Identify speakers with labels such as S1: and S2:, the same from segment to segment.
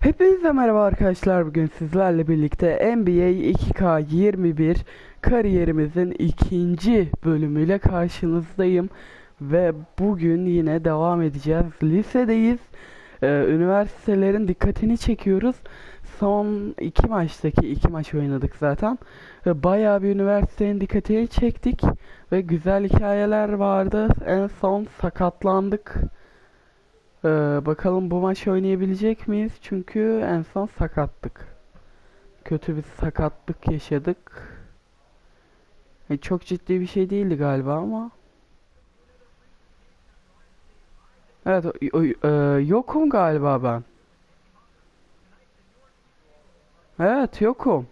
S1: Hepinize merhaba arkadaşlar. Bugün sizlerle birlikte NBA 2K21 kariyerimizin ikinci bölümüyle karşınızdayım. Ve bugün yine devam edeceğiz. Lisedeyiz. Ee, üniversitelerin dikkatini çekiyoruz. Son iki maçtaki iki maç oynadık zaten. Ve bayağı bir üniversitenin dikkatini çektik. Ve güzel hikayeler vardı. En son sakatlandık. Ee, bakalım bu maç oynayabilecek miyiz? Çünkü en son sakattık. Kötü bir sakatlık yaşadık. E, çok ciddi bir şey değildi galiba ama. Evet, o- o- e, yokum galiba ben. Evet, yokum.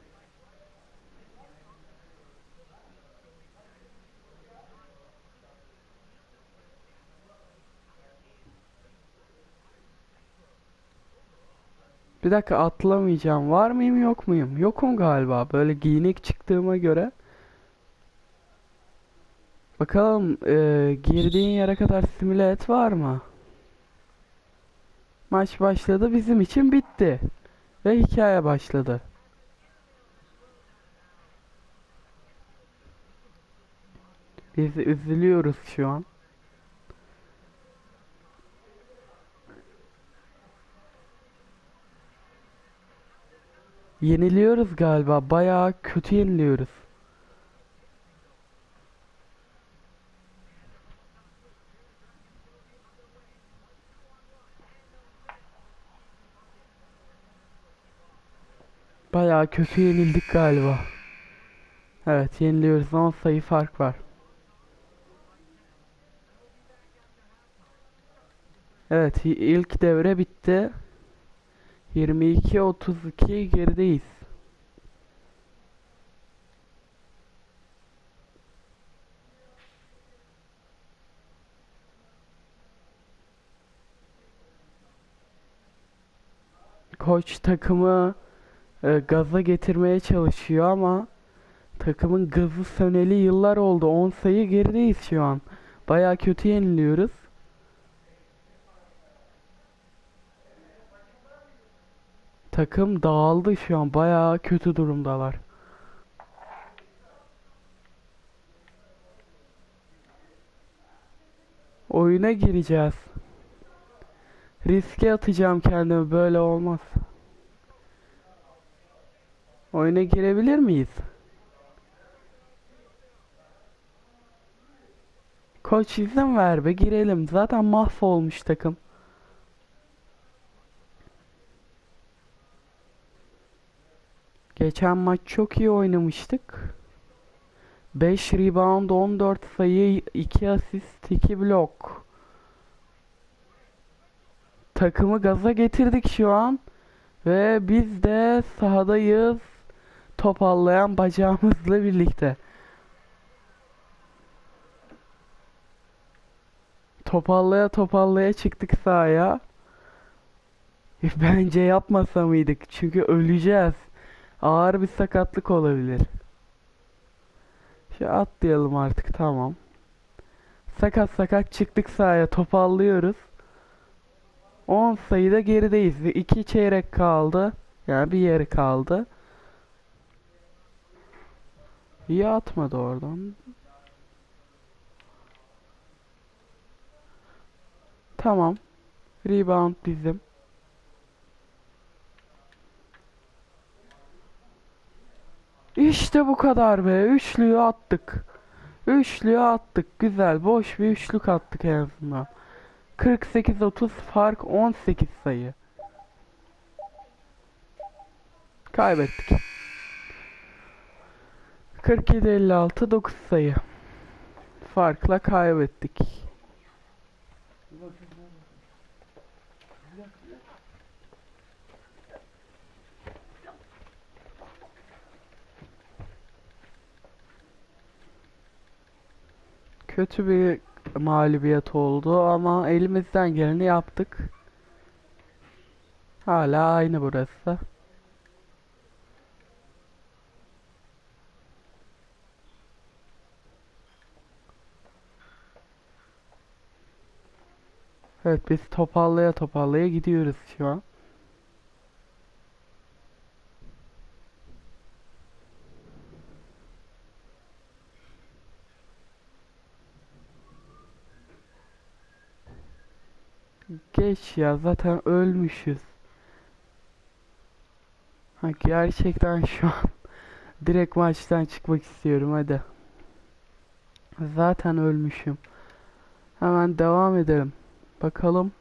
S1: Bir dakika atlamayacağım. Var mıyım yok muyum? Yokum galiba. Böyle giyinik çıktığıma göre. Bakalım e, girdiğin yere kadar simüle et var mı? Maç başladı bizim için bitti. Ve hikaye başladı. Biz üzülüyoruz şu an. Yeniliyoruz galiba. Bayağı kötü yeniliyoruz. Bayağı kötü yenildik galiba. Evet yeniliyoruz 10 sayı fark var. Evet ilk devre bitti. 22-32 gerideyiz. Koç takımı e, gaza getirmeye çalışıyor ama takımın gazı söneli yıllar oldu. 10 sayı gerideyiz şu an. Bayağı kötü yeniliyoruz. Takım dağıldı şu an. Bayağı kötü durumdalar. Oyuna gireceğiz. Riske atacağım kendimi. Böyle olmaz. Oyuna girebilir miyiz? Koç izin ver be girelim. Zaten mahvolmuş takım. Geçen maç çok iyi oynamıştık. 5 rebound, 14 sayı, 2 asist, 2 blok. Takımı gaza getirdik şu an. Ve biz de sahadayız. Topallayan bacağımızla birlikte. Topallaya topallaya çıktık sahaya. Bence yapmasa mıydık? Çünkü öleceğiz. Ağır bir sakatlık olabilir. Şu atlayalım artık tamam. Sakat sakat çıktık sahaya topallıyoruz. 10 sayıda gerideyiz. 2 çeyrek kaldı. Yani bir yeri kaldı. İyi atmadı oradan. Tamam. Rebound bizim. İşte bu kadar be. Üçlüyü attık. Üçlüyü attık. Güzel. Boş bir üçlük attık en azından. 48-30 fark 18 sayı. Kaybettik. 47-56 9 sayı. Farkla kaybettik. Kötü bir mağlubiyet oldu ama elimizden geleni yaptık. Hala aynı burası. Evet biz topallaya topallaya gidiyoruz şu an. Geç ya zaten ölmüşüz. Ha, gerçekten şu an direkt maçtan çıkmak istiyorum hadi. Zaten ölmüşüm. Hemen devam edelim. Bakalım.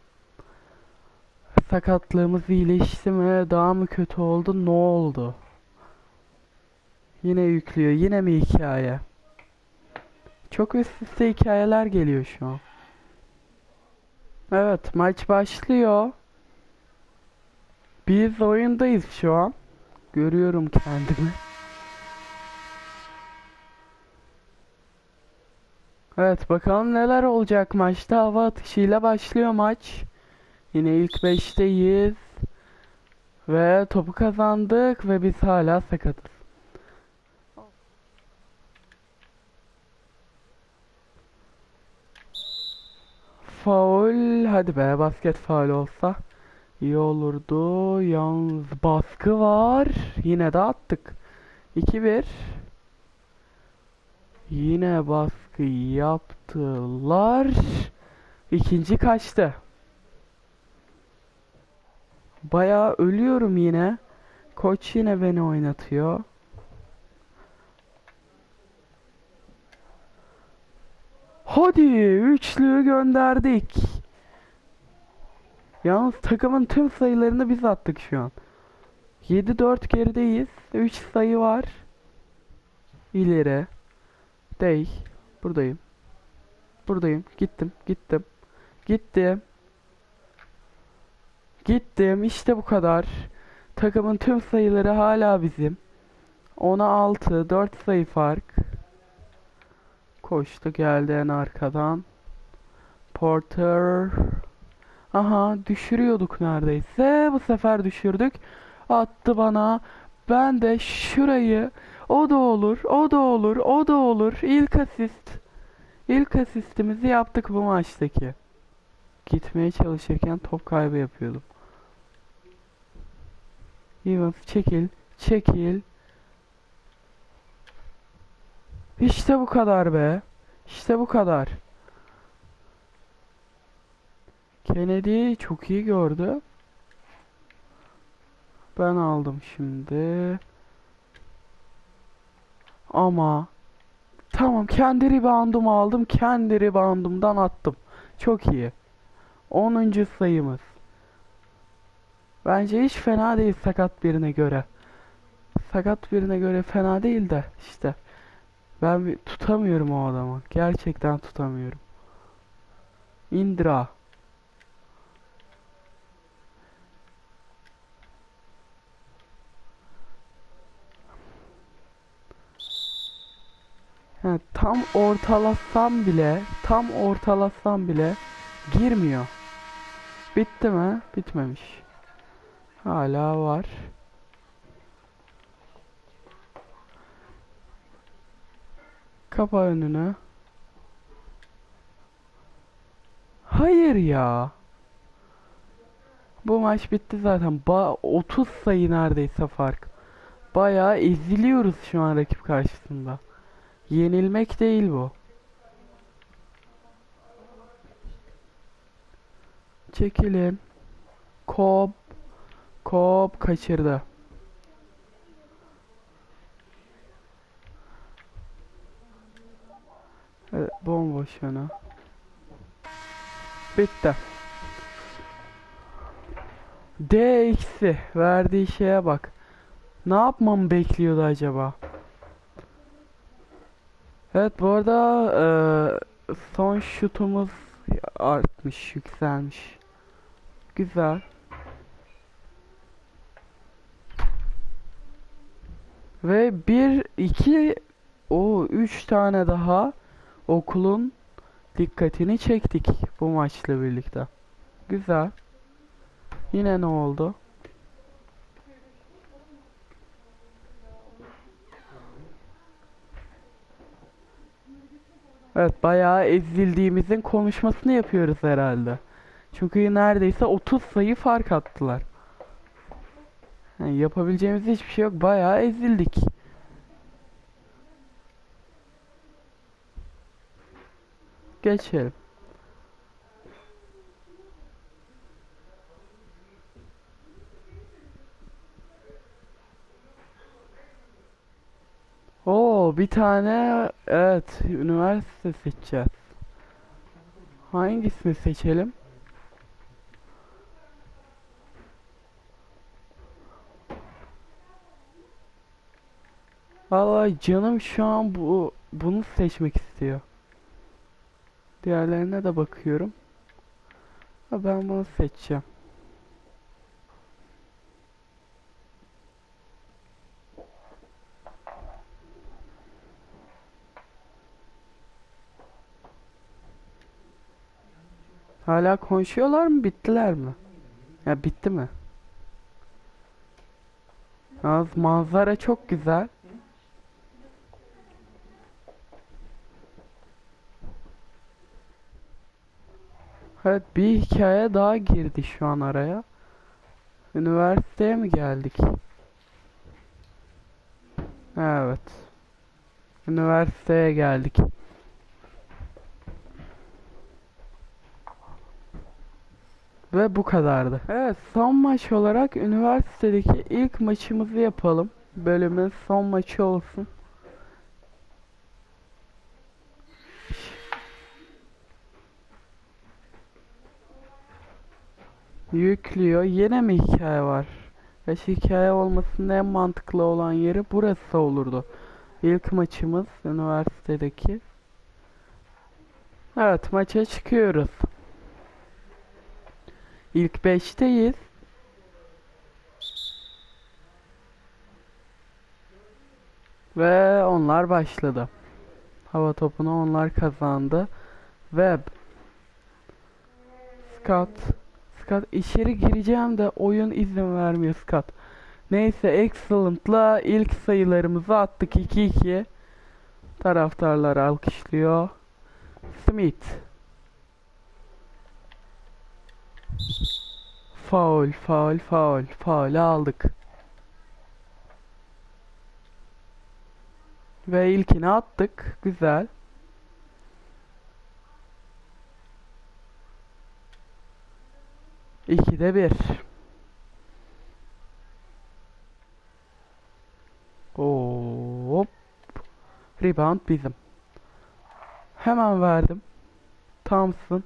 S1: Sakatlığımız iyileşti mi? Daha mı kötü oldu? Ne oldu? Yine yüklüyor. Yine mi hikaye? Çok üst üste hikayeler geliyor şu an. Evet, maç başlıyor. Biz oyundayız şu an. Görüyorum kendimi. Evet, bakalım neler olacak maçta. Hava atışıyla başlıyor maç. Yine ilk 5'teyiz. Ve topu kazandık ve biz hala sakatız. Faul. Hadi be basket faul olsa iyi olurdu. Yalnız baskı var. Yine de attık. 2-1. Yine baskı yaptılar. İkinci kaçtı. Bayağı ölüyorum yine. Koç yine beni oynatıyor. Hadi üçlü gönderdik. Yalnız takımın tüm sayılarını biz attık şu an. 7-4 gerideyiz. 3 sayı var. İleri. Dey. Buradayım. Buradayım. Gittim. Gittim. Gittim. Gittim. İşte bu kadar. Takımın tüm sayıları hala bizim. 10'a 6. 4 sayı fark. Koştu geldi en arkadan. Porter. Aha düşürüyorduk neredeyse. Bu sefer düşürdük. Attı bana. Ben de şurayı. O da olur. O da olur. O da olur. İlk asist. İlk asistimizi yaptık bu maçtaki. Gitmeye çalışırken top kaybı yapıyordum. Evans çekil. Çekil. İşte bu kadar be. İşte bu kadar. Kennedy çok iyi gördü. Ben aldım şimdi. Ama tamam kendi reboundumu aldım. Kendi reboundumdan attım. Çok iyi. 10. sayımız. Bence hiç fena değil sakat birine göre. Sakat birine göre fena değil de işte. Ben bir tutamıyorum o adamı. Gerçekten tutamıyorum. Indra. Ha, tam ortalasam bile, tam ortalasam bile girmiyor. Bitti mi? Bitmemiş. Hala var. Kapa önünü. Hayır ya. Bu maç bitti zaten. Ba 30 sayı neredeyse fark. Bayağı eziliyoruz şu an rakip karşısında. Yenilmek değil bu. Çekilin. Kop. Kop kaçırdı. Evet, bomboş yana. Bitti. D verdiği şeye bak. Ne yapmamı bekliyordu acaba? Evet bu arada eee, son şutumuz artmış, yükselmiş. Güzel. Ve bir, iki, o üç tane daha okulun dikkatini çektik bu maçla birlikte. Güzel. Yine ne oldu? Evet bayağı ezildiğimizin konuşmasını yapıyoruz herhalde. Çünkü neredeyse 30 sayı fark attılar. Yani yapabileceğimiz hiçbir şey yok. Bayağı ezildik. geçelim. Oo bir tane evet üniversite seçeceğiz. Hangisini seçelim? Vallahi canım şu an bu bunu seçmek istiyor. Diğerlerine de bakıyorum. Ben bunu seçeceğim. Hala konuşuyorlar mı? Bittiler mi? Ya bitti mi? Yalnız manzara çok güzel. Evet bir hikaye daha girdi şu an araya. Üniversiteye mi geldik? Evet. Üniversiteye geldik. Ve bu kadardı. Evet son maç olarak üniversitedeki ilk maçımızı yapalım. Bölümün son maçı olsun. Yüklüyor. Yine mi hikaye var? Şu hikaye olmasının en mantıklı olan yeri burası olurdu. İlk maçımız üniversitedeki. Evet maça çıkıyoruz. İlk 5'teyiz. Ve onlar başladı. Hava topunu onlar kazandı. Web. Scott. Scott içeri gireceğim de oyun izin vermiyor Scott. Neyse Excellent'la ilk sayılarımızı attık 2-2. Taraftarlar alkışlıyor. Smith. Faul, faul, faul. Faul aldık. Ve ilkini attık. Güzel. İkide bir. Hop. Rebound bizim. Hemen verdim. Thompson.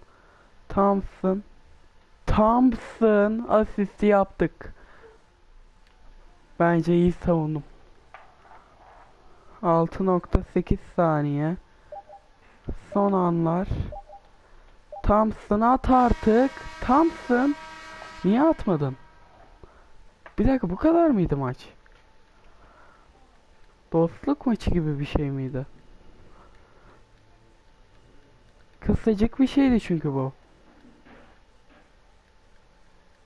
S1: Thompson. Thompson asisti yaptık. Bence iyi savundum. 6.8 saniye. Son anlar. Thompson at artık. Thompson. Niye atmadın? Bir dakika bu kadar mıydı maç? Dostluk maçı gibi bir şey miydi? Kısacık bir şeydi çünkü bu.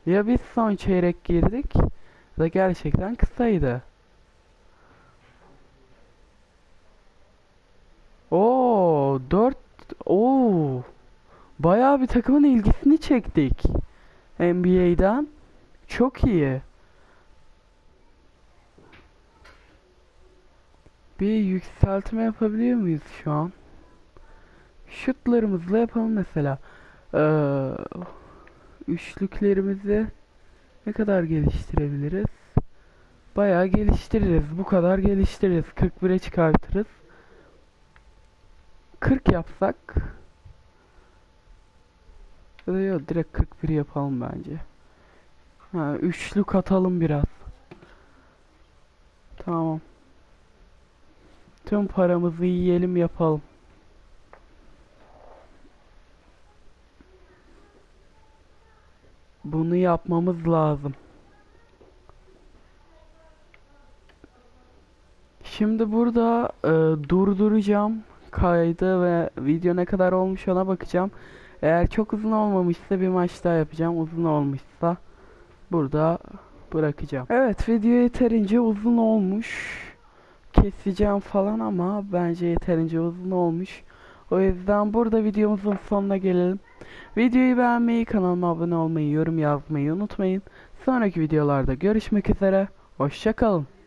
S1: Ya biz son çeyrek girdik da gerçekten kısaydı. Oo 4 Oo Bayağı bir takımın ilgisini çektik. NBA'den. Çok iyi. Bir yükseltme yapabiliyor muyuz şu an? Şutlarımızla yapalım mesela. Ee, üçlüklerimizi ne kadar geliştirebiliriz? Bayağı geliştiririz. Bu kadar geliştiririz. 41'e çıkartırız. 40 yapsak ya da yok direkt 41 yapalım bence. Ha, üçlük atalım biraz. Tamam. Tüm paramızı yiyelim yapalım. Bunu yapmamız lazım. Şimdi burada e, durduracağım kaydı ve video ne kadar olmuş ona bakacağım. Eğer çok uzun olmamışsa bir maç daha yapacağım. Uzun olmuşsa burada bırakacağım. Evet video yeterince uzun olmuş. Keseceğim falan ama bence yeterince uzun olmuş. O yüzden burada videomuzun sonuna gelelim. Videoyu beğenmeyi, kanalıma abone olmayı, yorum yazmayı unutmayın. Sonraki videolarda görüşmek üzere. Hoşçakalın.